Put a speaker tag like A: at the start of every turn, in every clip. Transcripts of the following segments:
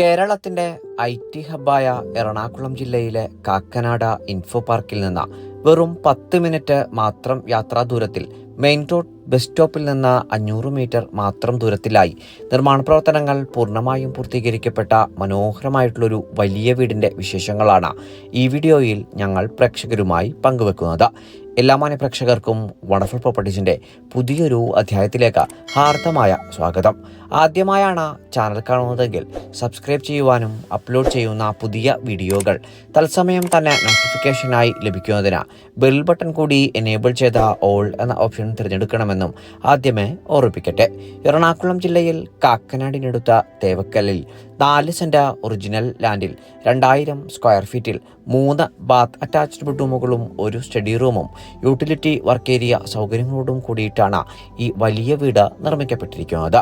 A: കേരളത്തിന്റെ I T ഹബ്ബായ Ernakulam ജില്ലയിലെ Kakkanad info പാർക്കിൽ നിന്ന് വെറും പത്ത് മിനിറ്റ് മാത്രം യാത്രാ ദൂരത്തിൽ മെയിൻ റോഡ് ബസ് സ്റ്റോപ്പിൽ നിന്ന് അഞ്ഞൂറ് മീറ്റർ മാത്രം ദൂരത്തിലായി. നിർമ്മാണ പ്രവർത്തനങ്ങൾ പൂർണമായും പൂർത്തീകരിക്കപ്പെട്ട മനോഹരമായിട്ടുള്ളൊരു വലിയ വീടിന്റെ വിശേഷങ്ങളാണ് ഈ വീഡിയോയിൽ ഞങ്ങൾ പ്രേക്ഷകരുമായി പങ്കുവെക്കുന്നത്. എല്ലാ മാന്യ പ്രേക്ഷകർക്കും വണ്ടർഫുൾ പ്രോപ്പർട്ടീസിന്റെ പുതിയൊരു അധ്യായത്തിലേക്ക് ഹാർദമായ സ്വാഗതം. ആദ്യമായാണ് ചാനൽ കാണുന്നതെങ്കിൽ സബ്സ്ക്രൈബ് ചെയ്യുവാനും അപ്ലോഡ് ചെയ്യുന്ന പുതിയ വീഡിയോകൾ തത്സമയം തന്നെ നോട്ടിഫിക്കേഷനായി ലഭിക്കുന്നതിന് ബെൽ ബട്ടൺ കൂടി എനേബിൾ ചെയ്ത ഓൾ എന്ന ഓപ്ഷൻ തിരഞ്ഞെടുക്കണമെന്നും ആദ്യമേ ഓർമ്മിപ്പിക്കട്ടെ. എറണാകുളം ജില്ലയിൽ കാക്കനാടിനടുത്ത തേവക്കലിൽ നാല് സെന്റ ഒറിജിനൽ ലാൻഡിൽ രണ്ടായിരം സ്ക്വയർ ഫീറ്റിൽ മൂന്ന് ബാത്ത് അറ്റാച്ച്ഡ് ബെഡ്റൂമുകളും ഒരു സ്റ്റഡി റൂമും യൂട്ടിലിറ്റി വർക്ക് ഏരിയ സൗകര്യങ്ങളോടും കൂടിയിട്ടാണ് ഈ വലിയ വീട് നിർമ്മിക്കപ്പെട്ടിരിക്കുന്നത്.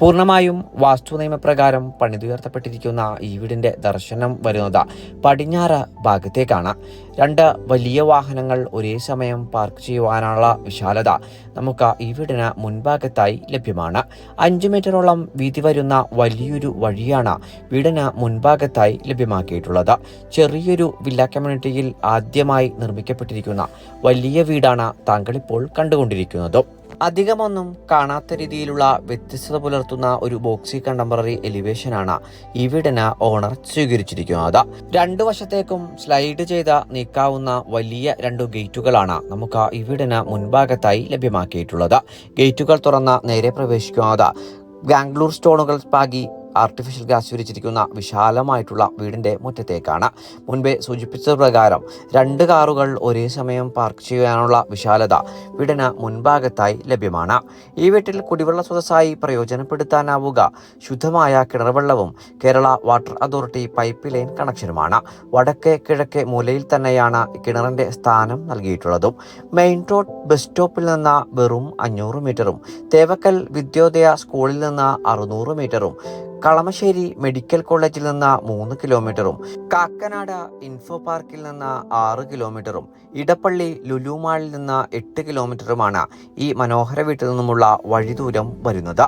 A: പൂർണമായും വാസ്തു നിയമപ്രകാരം പണിതുയർത്തപ്പെട്ടിരിക്കുന്ന ഈ വീടിന്റെ ദർശനം വരുന്നത് പടിഞ്ഞാറ് ഭാഗത്തേക്കാണ്. രണ്ട് വലിയ വാഹനങ്ങൾ ഒരേ സമയം പാർക്ക് ചെയ്യുവാനുള്ള വിശാലത നമുക്ക് ഈ വീടിന് മുൻഭാഗത്തായി ലഭ്യമാണ്. അഞ്ച് മീറ്ററോളം വീതി വരുന്ന വലിയൊരു വഴിയാണ് വീടിന് മുൻഭാഗത്തായി ലഭ്യമാക്കിയിട്ടുള്ളത്. ചെറിയൊരു വില്ല കമ്മ്യൂണിറ്റിയിൽ ആദ്യമായി നിർമ്മിക്കപ്പെട്ടിരിക്കുന്ന വലിയ വീടാണ് താങ്കളിപ്പോൾ കണ്ടുകൊണ്ടിരിക്കുന്നതും. അധികമൊന്നും കാണാത്ത രീതിയിലുള്ള വ്യത്യസ്തത പുലർത്തുന്ന ഒരു ബോക്സി കണ്ടംപററി എലിവേഷനാണ് ഈ വീടിന് ഓണർ സ്വീകരിച്ചിരിക്കുന്നത്. രണ്ടു വശത്തേക്കും സ്ലൈഡ് ചെയ്ത് നീക്കാവുന്ന വലിയ രണ്ടു ഗേറ്റുകളാണ് നമുക്ക് ഈ വീടിന് മുൻഭാഗത്തായി ലഭ്യമാക്കിയിട്ടുള്ളത്. ഗേറ്റുകൾ തുറന്ന നേരെ പ്രവേശിക്കുന്നത്. ബാംഗ്ലൂർ സ്റ്റോണുകൾ പാകി ആർട്ടിഫിഷ്യൽ ഗ്യാസ് വിരിച്ചിരിക്കുന്ന വിശാലമായിട്ടുള്ള വീടിന്റെ മുറ്റത്തേക്കാണ്. മുൻപേ സൂചിപ്പിച്ച പ്രകാരം രണ്ട് കാറുകൾ ഒരേ സമയം പാർക്ക് ചെയ്യാനുള്ള വിശാലത വീടിന് മുൻഭാഗത്തായി ലഭ്യമാണ്. ഈ വീട്ടിൽ കുടിവെള്ള സ്രോതസ്സായി പ്രയോജനപ്പെടുത്താനാവുക ശുദ്ധമായ കിണർവെള്ളവും Kerala water authority pipe line കണക്ഷനുമാണ് വടക്കേ കിഴക്കേ മൂലയിൽ തന്നെയാണ് കിണറിന്റെ സ്ഥാനം നൽകിയിട്ടുള്ളതും. മെയിൻ റോഡ് ബസ് സ്റ്റോപ്പിൽ നിന്ന് വെറും അഞ്ഞൂറ് മീറ്ററും തേവക്കൽ വിദ്യോദയ സ്കൂളിൽ നിന്ന് അറുന്നൂറ് മീറ്ററും കളമശ്ശേരി മെഡിക്കൽ കോളേജിൽ നിന്ന് മൂന്ന് കിലോമീറ്ററും കാക്കനാട് ഇൻഫോ പാർക്കിൽ നിന്ന് ആറ് കിലോമീറ്ററും ഇടപ്പള്ളി ലുലുമാളിൽ നിന്ന് എട്ട് കിലോമീറ്ററുമാണ് ഈ മനോഹര വീട്ടിൽ നിന്നുമുള്ള വഴിദൂരം വരുന്നത്.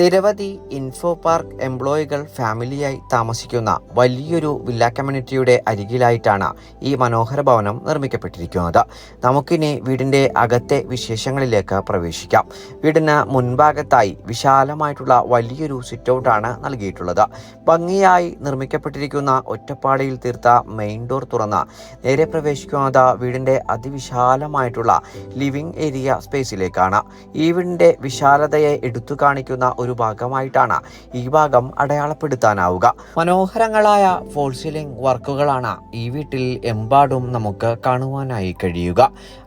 A: നിരവധി ഇൻഫോ പാർക്ക് എംപ്ലോയികൾ ഫാമിലിയായി താമസിക്കുന്ന വലിയൊരു വില്ല കമ്മ്യൂണിറ്റിയുടെ അരികിലായിട്ടാണ് ഈ മനോഹര ഭവനം നിർമ്മിക്കപ്പെട്ടിരിക്കുന്നത്. നമുക്കിനി വീടിന്റെ അകത്തെ വിശേഷങ്ങളിലേക്ക് പ്രവേശിക്കാം. വീടിന് മുൻഭാഗത്തായി വിശാലമായിട്ടുള്ള വലിയൊരു ഔട്ടാണ് നൽകിയിട്ടുള്ളത്. ഭംഗിയായി നിർമ്മിക്കപ്പെട്ടിരിക്കുന്ന ഒറ്റപ്പാടിയിൽ തീർത്ത മെയിൻ ഡോർ തുറന്ന് നേരെ പ്രവേശിക്കുന്നത് വീടിന്റെ അതിവിശാലമായിട്ടുള്ള ലിവിംഗ് ഏരിയ സ്പേസിലേക്കാണ് ഈ വീടിന്റെ വിശാലതയെ എടുത്തു കാണിക്കുന്ന ഒരു ഭാഗമായിട്ടാണ് ഈ ഭാഗം അടയാളപ്പെടുത്താനാവുക. മനോഹരങ്ങളായ ഫോൾ സീലിംഗ് വർക്കുകളാണ് ഈ വീട്ടിൽ എമ്പാടും നമുക്ക് കാണുവാനായി കഴിയുക.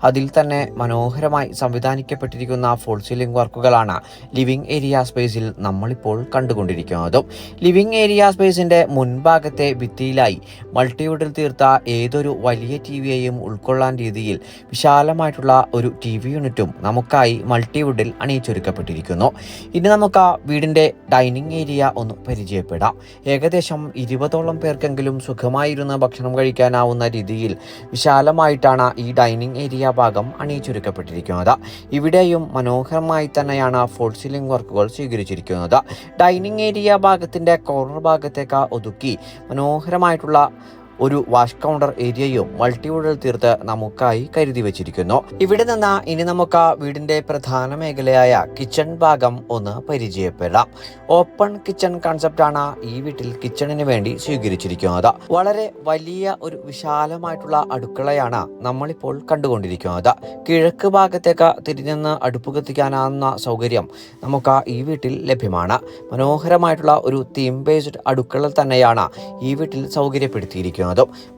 A: അതിൽ തന്നെ മനോഹരമായി സംവിധാനിക്കപ്പെട്ടിരിക്കുന്ന ഫോൾ സീലിംഗ് വർക്കുകളാണ് ലിവിംഗ് ഏരിയ സ്പേസിൽ നമ്മളിപ്പോൾ കണ്ടുകൊണ്ടിരിക്കുന്നതും. ലിവിംഗ് ഏരിയ സ്പേസിന്റെ മുൻഭാഗത്തെ ഭിത്തിയിലായി മൾട്ടിവുഡിൽ തീർത്ത ഏതൊരു വലിയ ടി വിയെയും ഉൾക്കൊള്ളാൻ രീതിയിൽ വിശാലമായിട്ടുള്ള ഒരു ടി വി യൂണിറ്റും നമുക്കായി മൾട്ടിവുഡിൽ അണിയിച്ചൊരുക്കപ്പെട്ടിരിക്കുന്നു. ഇനി നമുക്ക് ആ വീടിന്റെ ഡൈനിങ് ഏരിയ ഒന്ന് പരിചയപ്പെടാം. ഏകദേശം ഇരുപതോളം പേർക്കെങ്കിലും സുഖമായിരുന്ന ഭക്ഷണം കഴിക്കാനാവുന്ന രീതിയിൽ വിശാലമായിട്ടാണ് ഈ ഡൈനിങ് ഏരിയ ഭാഗം അണിയിച്ചൊരുക്കപ്പെട്ടിരിക്കുന്നത്. ഇവിടെയും മനോഹരമായി തന്നെയാണ് ഫോൾ സീലിംഗ് വർക്കുകൾ സ്വീകരിച്ചിരിക്കുന്നത്. ഡൈനിങ് ഏരിയ ഭാഗത്തിന്റെ കോർണർ ഭാഗത്തേക്ക് ഒതുക്കി മനോഹരമായിട്ടുള്ള ഒരു വാഷ് കൗണ്ടർ ഏരിയയും മൾട്ടിവുഡൽ തീർത്ത് നമുക്കായി കരുതി വെച്ചിരിക്കുന്നു. ഇവിടെ നിന്ന് ഇനി നമുക്ക് വീടിന്റെ പ്രധാന മേഖലയായ കിച്ചൺ ഭാഗം ഒന്ന് പരിചയപ്പെടാം. ഓപ്പൺ കിച്ചൺ കൺസെപ്റ്റാണ് ഈ വീട്ടിൽ കിച്ചണിന് വേണ്ടി സ്വീകരിച്ചിരിക്കുന്നത്. വളരെ വലിയ ഒരു വിശാലമായിട്ടുള്ള അടുക്കളയാണ് നമ്മളിപ്പോൾ കണ്ടുകൊണ്ടിരിക്കുന്നത്. കിഴക്ക് ഭാഗത്തേക്ക് തിരിഞ്ഞെന്ന് അടുപ്പ് കത്തിക്കാനാവുന്ന സൗകര്യം നമുക്ക് ഈ വീട്ടിൽ ലഭ്യമാണ്. മനോഹരമായിട്ടുള്ള ഒരു തീം ബേസ്ഡ് അടുക്കള തന്നെയാണ് ഈ വീട്ടിൽ സൗകര്യപ്പെടുത്തിയിരിക്കുന്നത്.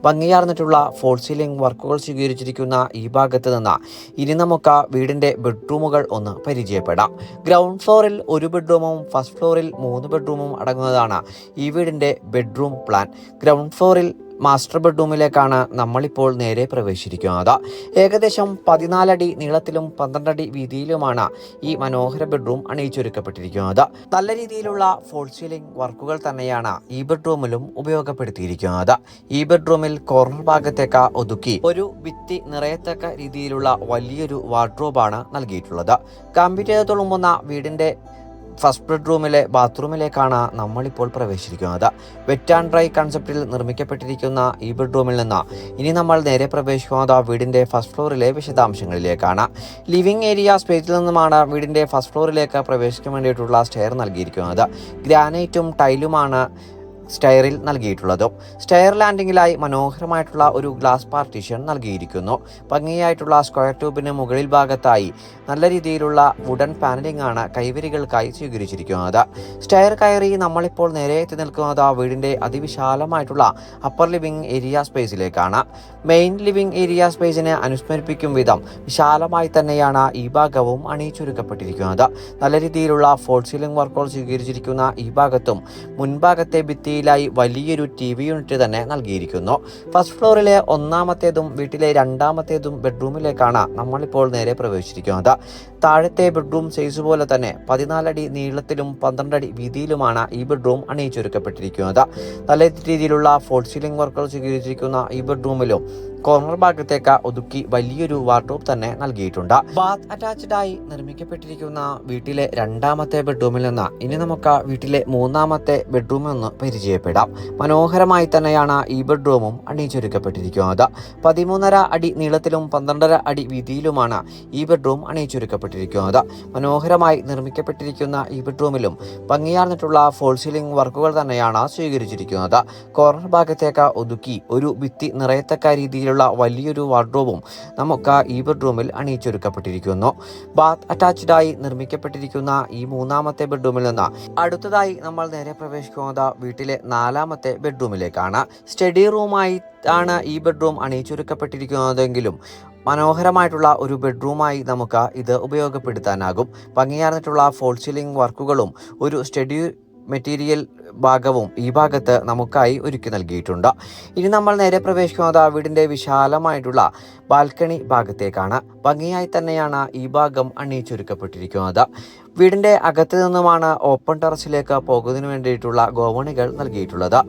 A: ഭംഗിയാർന്നിട്ടുള്ള ഫോൾ സീലിംഗ് വർക്കുകൾ സ്വീകരിച്ചിരിക്കുന്ന ഈ ഭാഗത്ത് നിന്ന് ഇനി നമുക്ക് വീടിന്റെ ബെഡ്റൂമുകൾ ഒന്ന് പരിചയപ്പെടാം. ഗ്രൗണ്ട് ഫ്ലോറിൽ ഒരു ബെഡ്റൂമും ഫസ്റ്റ് ഫ്ലോറിൽ മൂന്ന് ബെഡ്റൂമും അടങ്ങുന്നതാണ് ഈ വീടിന്റെ ബെഡ്റൂം പ്ലാൻ ഗ്രൗണ്ട് ഫ്ലോറിൽ മാസ്റ്റർ ബെഡ്റൂമിലേക്കാണ് നമ്മളിപ്പോൾ നേരെ പ്രവേശിച്ചിരിക്കുന്നത്. ഏകദേശം പതിനാലടി നീളത്തിലും പന്ത്രണ്ടടി വീതിയിലുമാണ് ഈ മനോഹര ബെഡ്റൂം അണിയിച്ചൊരുക്കപ്പെട്ടിരിക്കുന്നത്. നല്ല രീതിയിലുള്ള ഫോൾ സീലിംഗ് വർക്കുകൾ തന്നെയാണ് ഈ ബെഡ്റൂമിലും ഉപയോഗപ്പെടുത്തിയിരിക്കുന്നത്. ഈ ബെഡ്റൂമിൽ കോർണർ ഭാഗത്തേക്ക് ഒതുക്കി ഒരു ഭിത്തി നിറയത്തക്ക രീതിയിലുള്ള വലിയൊരു വാർഡ്രോബാണ് നൽകിയിട്ടുള്ളത്. കമ്പ്യൂട്ടർ തുളുമ്പുന്ന വീടിന്റെ ഫസ്റ്റ് ബെഡ്റൂമിലെ ബാത്റൂമിലേക്കാണ് നമ്മളിപ്പോൾ പ്രവേശിച്ചിരിക്കുന്നത്. വെറ്റ് ആൻഡ് ഡ്രൈ കൺസെപ്റ്റിൽ നിർമ്മിക്കപ്പെട്ടിരിക്കുന്ന ഈ ബെഡ്റൂമിൽ നിന്ന് ഇനി നമ്മൾ നേരെ പ്രവേശിക്കുന്നത് വീടിന്റെ ഫസ്റ്റ് ഫ്ലോറിലെ വിശദാംശങ്ങളിലേക്കാണ്. ലിവിംഗ് ഏരിയ സ്പേസിൽ നിന്നുമാണ് വീടിന്റെ ഫസ്റ്റ് ഫ്ലോറിലേക്ക് പ്രവേശിക്കാൻ വേണ്ടിയിട്ടുള്ള സ്റ്റെയർ നൽകിയിരിക്കുന്നത്. ഗ്രാനൈറ്റും ടൈലുമാണ് സ്റ്റെയറിൽ നൽകിയിട്ടുള്ളത്. സ്റ്റെയർ ലാൻഡിങ്ങിലായി മനോഹരമായിട്ടുള്ള ഒരു ഗ്ലാസ് പാർട്ടീഷൻ നൽകിയിരിക്കുന്നു. ഭംഗിയായിട്ടുള്ള സ്ക്വയർ ട്യൂബിന് മുകളിൽ ഭാഗത്തായി നല്ല രീതിയിലുള്ള വുഡൻ പാനലിംഗ് ആണ് കൈവരികൾക്കായി സ്വീകരിച്ചിരിക്കുന്നത്. സ്റ്റെയർ കയറി നമ്മളിപ്പോൾ നേരെ എത്തി നിൽക്കുന്നത് ആ വീടിന്റെ അതിവിശാലമായിട്ടുള്ള അപ്പർ ലിവിംഗ് ഏരിയ സ്പേസിലേക്കാണ് മെയിൻ ലിവിംഗ് ഏരിയ സ്പേസിനെ അനുസ്മരിപ്പിക്കും വിധം വിശാലമായി തന്നെയാണ് ഈ ഭാഗവും അണിയിച്ചൊരുക്കപ്പെട്ടിരിക്കുന്നത്. നല്ല രീതിയിലുള്ള ഫോൾ സീലിംഗ് വർക്കുകൾ സ്വീകരിച്ചിരിക്കുന്ന ഈ ഭാഗത്തും മുൻഭാഗത്തെ ഭിത്തിയിലായി വലിയൊരു ടി വി യൂണിറ്റ് തന്നെ നൽകിയിരിക്കുന്നു. ഫസ്റ്റ് ഫ്ലോറിലെ ഒന്നാമത്തേതും വീട്ടിലെ രണ്ടാമത്തേതും ബെഡ്റൂമിലേക്കാണ് നമ്മളിപ്പോൾ നേരെ പ്രവേശിച്ചിരിക്കുന്നത്. താഴത്തെ ബെഡ്റൂം സൈസ് പോലെ തന്നെ പതിനാലടി നീളത്തിലും പന്ത്രണ്ടടി വീതിയിലുമാണ് ഈ ബെഡ്റൂം അണിയിച്ചൊരുക്കപ്പെട്ടിരിക്കുന്നത്. നല്ല രീതിയിലുള്ള ഫോൾ സീലിംഗ് വർക്കുകൾ സ്വീകരിച്ചിരിക്കുന്ന ഈ ബെഡ്റൂമിലും കോർണർ ഭാഗത്തേക്ക് ഒതുക്കി വലിയൊരു വാർഡ്രോബ് തന്നെ നൽകിയിട്ടുണ്ട്. ബാത്ത് അറ്റാച്ച്ഡ് ആയി നിർമ്മിക്കപ്പെട്ടിരിക്കുന്ന വീട്ടിലെ രണ്ടാമത്തെ ബെഡ്റൂമിൽ നിന്ന് ഇനി നമുക്ക് വീട്ടിലെ മൂന്നാമത്തെ ബെഡ്റൂമിൽ നിന്ന് പരിചയപ്പെടാം. മനോഹരമായി തന്നെയാണ് ഈ ബെഡ്റൂമും അണിയിച്ചൊരുക്കപ്പെട്ടിരിക്കുന്നത്. പതിമൂന്നര അടി നീളത്തിലും പന്ത്രണ്ടര അടി വീതിയിലുമാണ് ഈ ബെഡ്റൂം അണിയിച്ചൊരുക്കപ്പെട്ടിരിക്കുന്നത്. മനോഹരമായി നിർമ്മിക്കപ്പെട്ടിരിക്കുന്ന ഈ ബെഡ്റൂമിലും ഭംഗിയാർന്നിട്ടുള്ള ഫോൾ സീലിംഗ് വർക്കുകൾ തന്നെയാണ് സ്വീകരിച്ചിരിക്കുന്നത്. കോർണർ ഭാഗത്തേക്ക് ഒതുക്കി ഒരു ഭിത്തി നിറയത്തക്ക രീതിയിലുള്ള വലിയൊരു വാർഡ്രോബും നമുക്ക് ഈ ബെഡ്റൂമിൽ അണിയിച്ചൊരുക്കപ്പെട്ടിരിക്കുന്നു. ബാത്ത് അറ്റാച്ച്ഡ് ആയി നിർമ്മിക്കപ്പെട്ടിരിക്കുന്ന ഈ മൂന്നാമത്തെ ബെഡ്റൂമിൽ നിന്ന് അടുത്തതായി നമ്മൾ നേരെ പ്രവേശിക്കുന്നത് വീട്ടിലെ നാലാമത്തെ ബെഡ്റൂമിലേക്കാണ്. സ്റ്റഡി റൂമായി ആണ് ഈ ബെഡ്റൂം അണിയിച്ചൊരുക്കപ്പെട്ടിരിക്കുന്നതെങ്കിലും മനോഹരമായിട്ടുള്ള ഒരു ബെഡ്റൂമായി നമുക്ക് ഇത് ഉപയോഗപ്പെടുത്താനാകും. ഭംഗിയാർന്നിട്ടുള്ള ഫോൾ സീലിംഗ് വർക്കുകളും ഒരു സ്റ്റഡി മെറ്റീരിയൽ ഭാഗവും ഈ ഭാഗത്ത് നമുക്കായി ഒരുക്കി നൽകിയിട്ടുണ്ട്. ഇനി നമ്മൾ നേരെ പ്രവേശിക്കുന്നത് ആ വീടിന്റെ വിശാലമായിട്ടുള്ള ബാൽക്കണി ഭാഗത്തേക്കാണ്. ഭംഗിയായി തന്നെയാണ് ഈ ഭാഗം അണിയിച്ചൊരുക്കപ്പെട്ടിരിക്കുന്നത്. വീടിന്റെ അകത്ത് നിന്നുമാണ് ഓപ്പൺ ടെറസിലേക്ക് പോകുന്നതിന് വേണ്ടിയിട്ടുള്ള ഗോവണികൾ നൽകിയിട്ടുള്ളത്.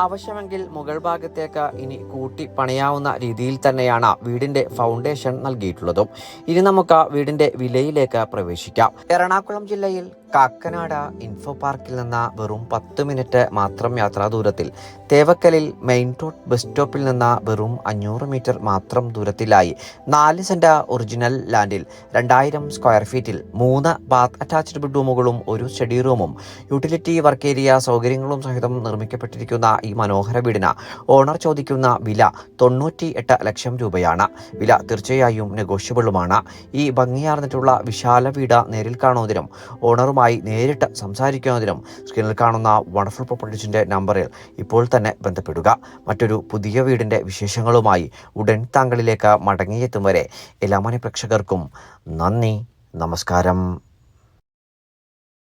A: ആവശ്യമെങ്കിൽ മുകൾ ഭാഗത്തേക്ക് ഇനി കൂട്ടി പണിയാവുന്ന രീതിയിൽ തന്നെയാണ് വീടിന്റെ ഫൗണ്ടേഷൻ നൽകിയിട്ടുള്ളതും. ഇനി നമുക്ക് വീടിന്റെ വിലയിലേക്ക് പ്രവേശിക്കാം. എറണാകുളം ജില്ലയിൽ കാക്കനാട് ഇൻഫോ പാർക്കിൽ നിന്ന് വെറും പത്ത് മിനിറ്റ് മാത്രം യാത്രാ ദൂരത്തിൽ. തേവക്കലിൽ മെയിൻ റോഡ് ബസ് സ്റ്റോപ്പിൽ നിന്ന് വെറും അഞ്ഞൂറ് മീറ്റർ മാത്രം ദൂരത്തിലായി. നാല് സെന്റ ഒറിജിനൽ ലാൻഡിൽ രണ്ടായിരം സ്ക്വയർ ഫീറ്റിൽ മൂന്ന് ബാത്ത് അറ്റാച്ച്ഡ് ബെഡ്റൂമുകളും ഒരു സ്റ്റഡി റൂമും യൂട്ടിലിറ്റി വർക്ക് ഏരിയ സൗകര്യങ്ങളും സഹിതം നിർമ്മിക്കപ്പെട്ടിരിക്കുന്ന ഈ മനോഹര വീടിന് ഓണർ ചോദിക്കുന്ന വില തൊണ്ണൂറ്റി എട്ട് ലക്ഷം രൂപയാണ്. വില തീർച്ചയായും നെഗോഷ്യബിളുമാണ് ഈ ഭംഗിയാർന്നിട്ടുള്ള വിശാല വീട് നേരിൽ കാണുന്നതിനും ഓണറുമായി നേരിട്ട് സംസാരിക്കുന്നതിനും സ്ക്രീനിൽ കാണുന്ന വണ്ടർഫുൾ പ്രോപ്പർട്ടീസിന്റെ നമ്പറിൽ ഇപ്പോൾ തന്നെ ബന്ധപ്പെടുക. മറ്റൊരു പുതിയ വീടിന്റെ വിശേഷങ്ങളുമായി ഉടൻ താങ്കളിലേക്ക് മടങ്ങിയെത്തും വരെ എല്ലാ മാന്യ പ്രേക്ഷകർക്കും നന്ദി നമസ്കാരം.